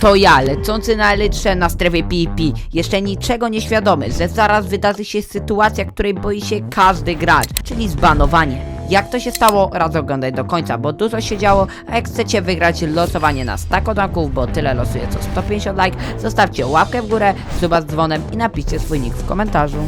To ja, lecący na elytrze na strefie PvP, jeszcze niczego nieświadomy, że zaraz wydarzy się sytuacja, której boi się każdy gracz, czyli zbanowanie. Jak to się stało, raz oglądaj do końca, bo dużo się działo, a jak chcecie wygrać losowanie na 100 kodaków, bo tyle losuje co 150 like, zostawcie łapkę w górę, suba z dzwonem i napiszcie swój nick w komentarzu.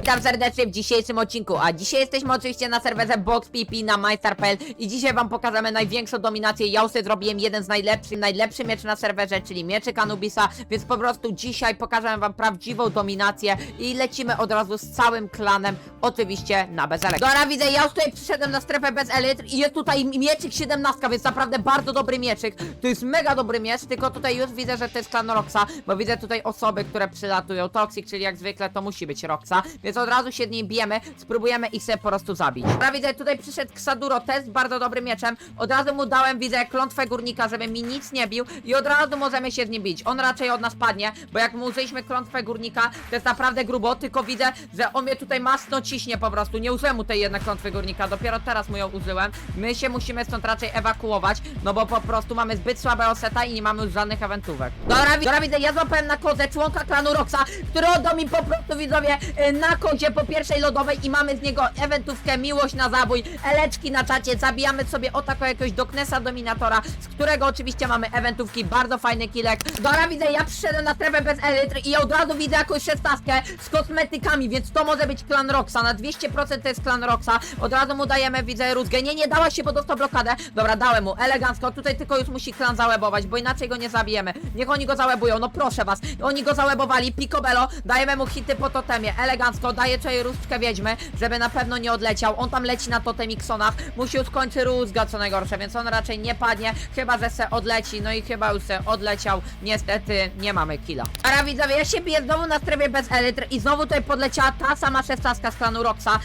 Witam serdecznie w dzisiejszym odcinku, a dzisiaj jesteśmy oczywiście na serwerze BoxPP na MyStar.pl i dzisiaj wam pokażemy największą dominację. Ja już zrobiłem jeden z najlepszych, najlepszy miecz na serwerze, czyli mieczyk Anubisa, więc po prostu dzisiaj pokażę wam prawdziwą dominację i lecimy od razu z całym klanem, oczywiście na bez. Dobra, widzę, ja już tutaj przyszedłem na strefę bez i jest tutaj mieczyk 17, więc naprawdę bardzo dobry mieczyk. To jest mega dobry miecz, tylko tutaj już widzę, że to jest klan Roxa, bo widzę tutaj osoby, które przylatują. Toxic, czyli jak zwykle to musi być Roxa, więc od razu się nim bijemy, spróbujemy ich sobie po prostu zabić. Dobra, widzę, tutaj przyszedł Ksaduro, test bardzo dobrym mieczem. Od razu mu dałem, widzę, klątwę górnika, żeby mi nic nie bił i od razu możemy się z nim bić. On raczej od nas padnie, bo jak mu użyliśmy klątwę górnika, to jest naprawdę grubo, tylko widzę, że on mnie tutaj masno ciśnie po prostu. Nie użyłem mu tej jednej klątwy górnika, dopiero teraz mu ją użyłem. My się musimy stąd raczej ewakuować, no bo po prostu mamy zbyt słabego seta i nie mamy już żadnych eventówek. Dobra, wi- dobra widzę, ja złapałem na kodę członka klanu Roxa, który oddał mi po prostu widzowie y, na kodzie po pierwszej lodowej i mamy z niego eventówkę Miłość na zabój, eleczki na czacie, zabijamy sobie o taką jakiegoś Doknesa Dominatora, z którego oczywiście mamy eventówki, bardzo fajny kilek. Dobra, widzę, ja przyszedłem na strefę bez elitr i od razu widzę jakąś szesnastkę z kosmetykami, więc to może być klan Roxa, na 200% to jest klan Roxa, od razu mu dajemy, widzę, rózgę, nie, nie, dała się, bo dostał blokadę, dobra, dałem mu, elegancko, tutaj tylko już musi klan załebować, bo inaczej go nie zabijemy, niech oni go załabują, no proszę was, oni go załebowali, Picobello, dajemy mu hity po totemie, elegancko, daję tutaj rózgę wiedźmy, żeby na pewno nie odleciał, on tam leci na totemiksonach, musi już kończy rózga, co najgorsze, więc on raczej nie padnie, chyba, że se odleci, no i chyba już se odleciał, niestety nie mamy killa. Ara widzowie, ja się biję znowu na strefie bez elitr i znowu tutaj podleciała ta sama szesnastka z klanu Roxa,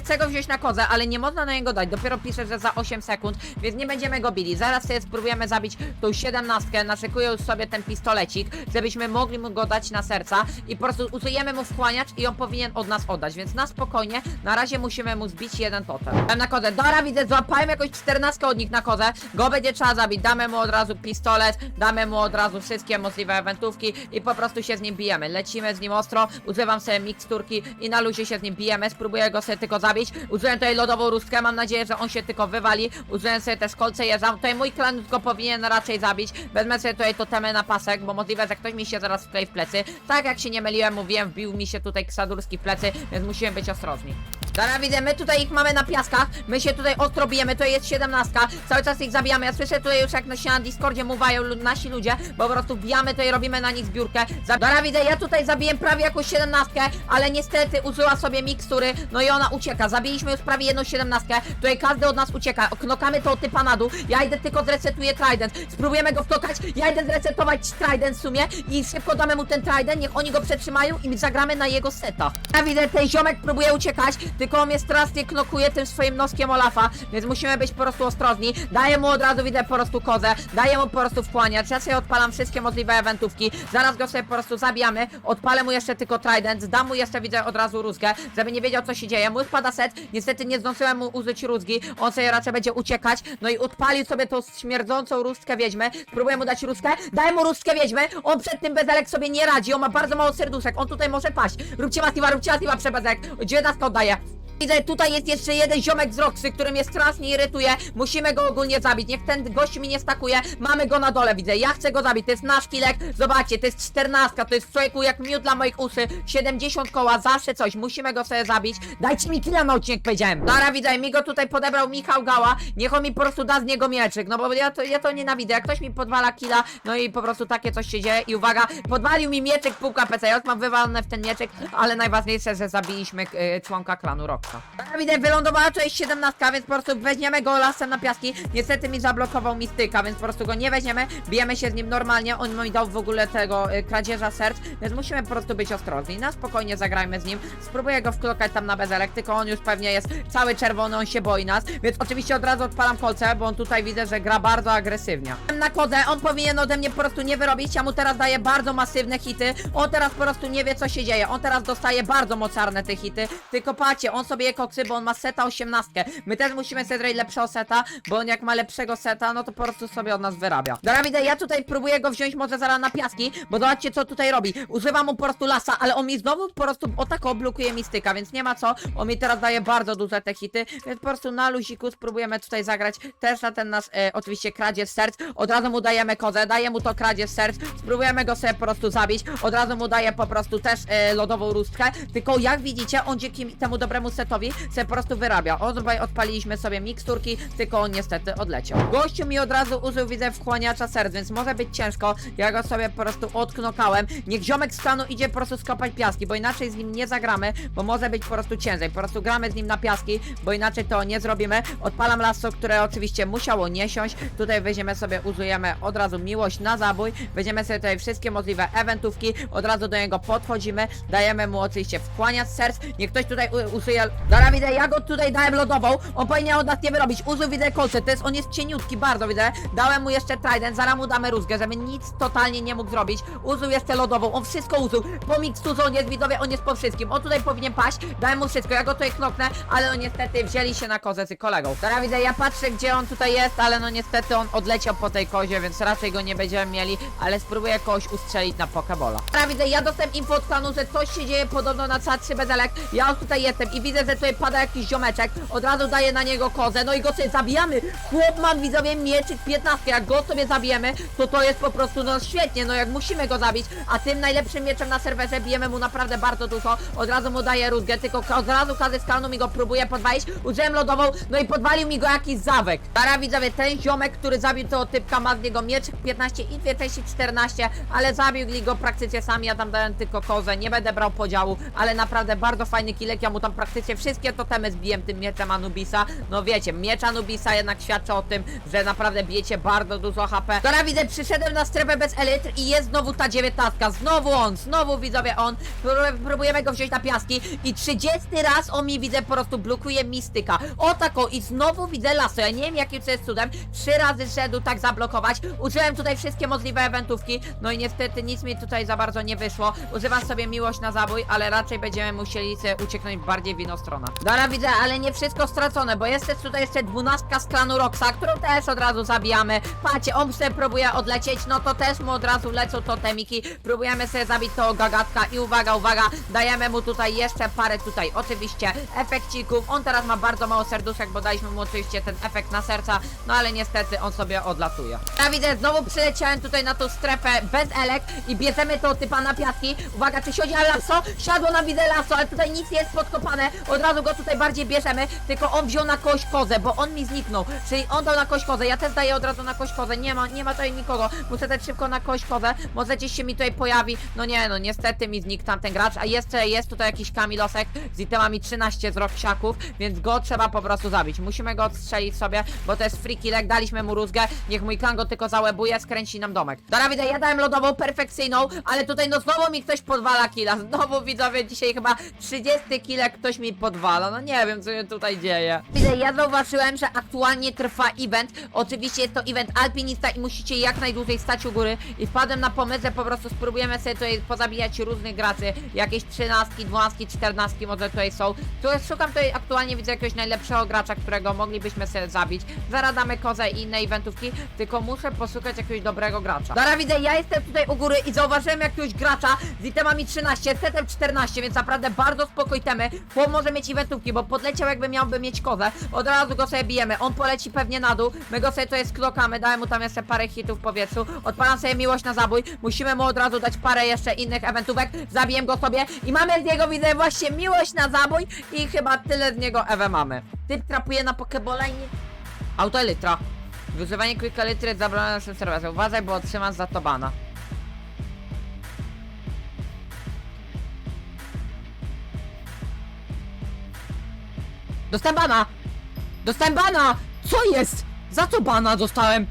chcę go wziąć na kozę, ale nie można na niego dać, dopiero pisze, że za 8 sekund, więc nie będziemy go bili, zaraz sobie spróbujemy zabić tą siedemnastkę, naszykuję już sobie ten pistolecik, żebyśmy mogli mu go dać na serca i po prostu usujemy mu wchłaniacz i on powinien od nas oddać, więc na spokojnie, na razie musimy mu zbić jeden totem. Dałem na kozę, Dora widzę, złapałem jakąś czternastkę od nich na kozę, go będzie trzeba zabić, damy mu od razu pistolet, damy mu od razu wszystkie możliwe eventówki i po prostu się z nim bijemy, lecimy z nim ostro, używam sobie miksturki i na luzie się z nim bijemy, spróbuję go sobie tylko zabić, użyłem tutaj lodową rózgę, mam nadzieję, że on się tylko wywali, użyłem sobie też kolce jeżdżam, tutaj mój klan go powinien raczej zabić, wezmę sobie tutaj totemy na pasek, bo możliwe, że ktoś mi się zaraz wklei w plecy, tak jak się nie myliłem, mówiłem, wbił mi się tutaj ksadurski w plecy, więc musimy być ostrożni. Dobra, widzę, my tutaj ich mamy na piaskach, my się tutaj ostro bijemy, to jest 17, cały czas ich zabijamy, ja słyszę tutaj już jak na się na Discordzie mówią nasi ludzie, bo po prostu bijamy tutaj, robimy na nich zbiórkę. Za- Dobra, widzę, ja tutaj zabiłem prawie jakąś 17, ale niestety użyła sobie mikstury, no i ona ucieka, zabiliśmy już prawie jedną 17, tutaj każdy od nas ucieka, knokamy to typa na dół, ja idę tylko zresetuję Trident, spróbujemy go wknokać, ja idę zresetować Trident w sumie i szybko damy mu ten Trident, niech oni go przetrzymają i my zagramy na jego seta. Ja widzę, ten ziomek próbuje uciekać, on mnie strasznie knokuje tym swoim noskiem Olafa, więc musimy być po prostu ostrożni. Daję mu od razu, widzę po prostu kozę, daję mu po prostu wchłaniacz, ja sobie odpalam wszystkie możliwe eventówki, zaraz go sobie po prostu zabijamy, odpalę mu jeszcze tylko Trident, dam mu jeszcze, widzę, od razu rózgę, żeby nie wiedział co się dzieje, mu spada set, niestety nie zdążyłem mu użyć rózgi, on sobie raczej będzie uciekać, no i odpalił sobie tą śmierdzącą rózgę wiedźmy, spróbuję mu dać rózgę, daję mu rózgę wiedźmy, on przed tym bezelek sobie nie radzi, on ma bardzo mało serduszek, on tutaj może paść, róbcie masiva, róbcie masiva, przebezek, 19 oddaję. Widzę, tutaj jest jeszcze jeden ziomek z Roxy, który mnie strasznie irytuje. Musimy go ogólnie zabić. Niech ten gość mi nie stakuje. Mamy go na dole, widzę. Ja chcę go zabić. To jest nasz kilek. Zobaczcie, to jest 14. To jest człowieku jak miód dla moich uszy. 70 koła, zawsze coś. Musimy go sobie zabić. Dajcie mi killa na odcinek, powiedziałem. Dobra, widzę, mi go tutaj podebrał Michał Gała. Niech on mi po prostu da z niego mieczyk. No bo ja to, ja to nienawidzę. Jak ktoś mi podwala killa, no i po prostu takie coś się dzieje. I uwaga, podwalił mi mieczyk półka PC. Ja mam wywalone w ten mieczyk, ale najważniejsze, że zabiliśmy y, członka klanu Roxa. Ja widzę, wylądowała jest 17, więc po prostu weźmiemy go lasem na piaski. Niestety mi zablokował mi styka, więc po prostu go nie weźmiemy. Bijemy się z nim normalnie. On mi dał w ogóle tego y, kradzieża serc, więc musimy po prostu być ostrożni. Na spokojnie zagrajmy z nim. Spróbuję go wklokać tam na bezelek, tylko on już pewnie jest cały czerwony, on się boi nas. Więc oczywiście od razu odpalam kolce, bo on tutaj widzę, że gra bardzo agresywnie. Na kodę, on powinien ode mnie po prostu nie wyrobić. Ja mu teraz daję bardzo masywne hity. On teraz po prostu nie wie, co się dzieje. On teraz dostaje bardzo mocarne te hity. Tylko patrzcie, on sobie sobie koksy, bo on ma seta 18. My też musimy sobie zrobić lepszego seta, bo on jak ma lepszego seta, no to po prostu sobie od nas wyrabia. Dobra, widzę, ja tutaj próbuję go wziąć może zaraz na piaski, bo zobaczcie co tutaj robi. Używam mu po prostu lasa, ale on mi znowu po prostu o tak blokuje mi styka, więc nie ma co. On mi teraz daje bardzo duże te hity, więc po prostu na luziku spróbujemy tutaj zagrać też na ten nasz e, oczywiście kradzież serc. Od razu mu dajemy kozę, daję mu to kradzież serc, spróbujemy go sobie po prostu zabić. Od razu mu daję po prostu też e, lodową róstkę, tylko jak widzicie, on dzięki temu dobremu setowi sobie po prostu wyrabia. O, tutaj odpaliliśmy sobie miksturki, tylko on niestety odleciał. Gościu mi od razu użył, widzę, wchłaniacza serc, więc może być ciężko. Ja go sobie po prostu odknokałem. Niech ziomek z stanu idzie po prostu skopać piaski, bo inaczej z nim nie zagramy, bo może być po prostu ciężej. Po prostu gramy z nim na piaski, bo inaczej to nie zrobimy. Odpalam lasso, które oczywiście musiało nie siąść. Tutaj weźmiemy sobie, uzujemy od razu miłość na zabój. Weźmiemy sobie tutaj wszystkie możliwe eventówki, od razu do niego podchodzimy, dajemy mu oczywiście wchłaniać serc. Niech ktoś tutaj usuje. Dobra, widzę, ja go tutaj dałem lodową. On powinien od nas nie wyrobić. Użył, widzę, kolce. To jest, on jest cieniutki, bardzo widzę. Dałem mu jeszcze trident, zaraz mu damy rózgę, żeby nic totalnie nie mógł zrobić. Użył jeszcze lodową, on wszystko użył. Po miksturze on jest, widzowie, on jest po wszystkim. On tutaj powinien paść, dałem mu wszystko, ja go tutaj knoknę, ale on niestety wzięli się na kozę z kolegą. Teraz widzę, ja patrzę, gdzie on tutaj jest, ale no niestety on odleciał po tej kozie, więc raczej go nie będziemy mieli, ale spróbuję kogoś ustrzelić na pokebola. Teraz widzę, ja dostałem info od klanu, że coś się dzieje podobno na chat 3 bezelek. Ja tutaj jestem i widzę, że tutaj pada jakiś ziomeczek. Od razu daję na niego kozę, no i go sobie zabijamy. Chłop ma widzowie mieczyk 15, jak go sobie zabijemy, to to jest po prostu no świetnie, no jak musimy go zabić, a tym najlepszym mieczem na serwerze bijemy mu naprawdę bardzo dużo. Od razu mu daję rózgę, tylko od razu każdy z mi go próbuje podwalić. Użyłem lodową, no i podwalił mi go jakiś zawek. Teraz widzowie, ten ziomek, który zabił tego typka ma z niego mieczyk 15 i dwie części 14, ale zabił go praktycznie sam, ja tam dałem tylko kozę, nie będę brał podziału, ale naprawdę bardzo fajny kilek, ja mu tam praktycznie wszystkie totemy zbiłem tym mieczem Anubisa. No wiecie, miecz Anubisa jednak świadczy o tym, że naprawdę bijecie bardzo dużo HP. Teraz widzę, przyszedłem na strefę bez elitr i jest znowu ta 19, znowu on, znowu widzowie on, Pró- próbujemy go wziąć na piaski i 30 raz on mi widzę po prostu blokuje mistyka. O tako i znowu widzę laso, ja nie wiem jakim to jest cudem, trzy razy szedł tak zablokować, użyłem tutaj wszystkie możliwe eventówki, no i niestety nic mi tutaj za bardzo nie wyszło, używam sobie miłość na zabój, ale raczej będziemy musieli ucieknąć bardziej w inną stronę. Dobra widzę, ale nie wszystko stracone, bo jest też tutaj jeszcze dwunastka z klanu Roxa, którą też od razu zabijamy. Patrzcie, on sobie próbuje odlecieć, no to też mu od razu lecą totemiki, próbujemy sobie zabić toho gagatka i uwaga, uwaga, dajemy mu tutaj jeszcze parę tutaj oczywiście efekcików, on teraz ma bardzo mało serduszek, bo daliśmy mu oczywiście ten efekt na serca, no ale niestety on sobie odlatuje. Ja widzę, znowu przyleciałem tutaj na tą strefę bez elek i bierzemy to typa na piaski, uwaga, czy siodzi ale lasso? Siadło na widzę lasso, ale tutaj nic nie jest podkopane, od razu go tutaj bardziej bierzemy, tylko on wziął na kość kozę, bo on mi zniknął, czyli on dał na kość kozę, ja też daję od razu na kość kozę, nie ma, nie ma tutaj nikogo, muszę też szybko na kość kozę, może gdzieś się mi tutaj pojawi, no nie no, niestety mi znikł tamten gracz, a jeszcze jest tutaj jakiś Kamilosek. Z itemami 13 z roksiaków, więc go trzeba po prostu zabić, musimy go odstrzelić sobie, bo to jest free killek, daliśmy mu rózgę, niech mój klan go tylko załebuje, skręci nam domek. Dobra, widzę, ja dałem lodową, perfekcyjną, ale tutaj no znowu mi ktoś podwala killa, znowu widzowie, dzisiaj chyba 30 killek ktoś mi podwala, no nie wiem co się tutaj dzieje. Widzę, ja zauważyłem, że aktualnie trwa event, oczywiście jest to event alpinista i musicie jak najdłużej stać u góry. I wpadłem na pomysł, że po prostu spróbujemy sobie tutaj pozabijać różnych graczy, jakieś 13, 12, 14 może tutaj są, tu szukam tutaj aktualnie widzę jakiegoś najlepszego gracza, którego moglibyśmy sobie zabić, zaradamy kozę i inne eventówki, tylko muszę poszukać jakiegoś dobrego gracza. Dobra, widzę, ja jestem tutaj u góry i zauważyłem jakiegoś gracza z itemami 13, setem 14, więc naprawdę bardzo spokoj temy, bo może mieć eventówki, bo podleciał jakby miałby mieć kozę, od razu go sobie bijemy, on poleci pewnie na dół, my go sobie tutaj sklokamy, dałem mu tam jeszcze parę hitów w powietrzu, odpalam sobie miłość na zabój, musimy mu od razu dać parę jeszcze innych eventówek, zabiję go sobie. I mamy z niego, widzę, właśnie miłość na zabój. I chyba tyle z niego Ewe mamy. Typ trapuje na pokebola i nie... Auto elytra. Wyzywanie elytry jest zabrane na naszym serwerze. Uważaj, bo otrzymasz za to bana. Dostałem bana! Dostałem bana! Co jest? Za co bana dostałem?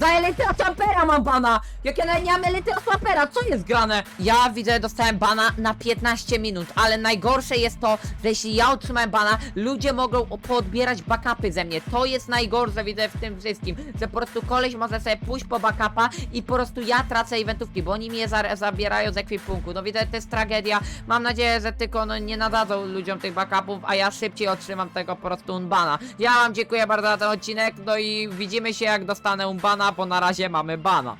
Za Elytra Champera mam bana! Jak ja nawet nie mam co jest grane? Ja widzę, dostałem bana na 15 minut, ale najgorsze jest to, że jeśli ja otrzymałem bana, ludzie mogą podbierać backupy ze mnie. To jest najgorsze, widzę w tym wszystkim, że po prostu koleś może sobie pójść po backupa i po prostu ja tracę eventówki, bo oni mnie za zabierają z ekwipunku. No widzę, to jest tragedia. Mam nadzieję, że tylko no, nie nadadzą ludziom tych backupów, a ja szybciej otrzymam tego po prostu unbana. Ja wam dziękuję bardzo za ten odcinek, no i widzimy się jak dostanę unbana, bo na razie mamy bana.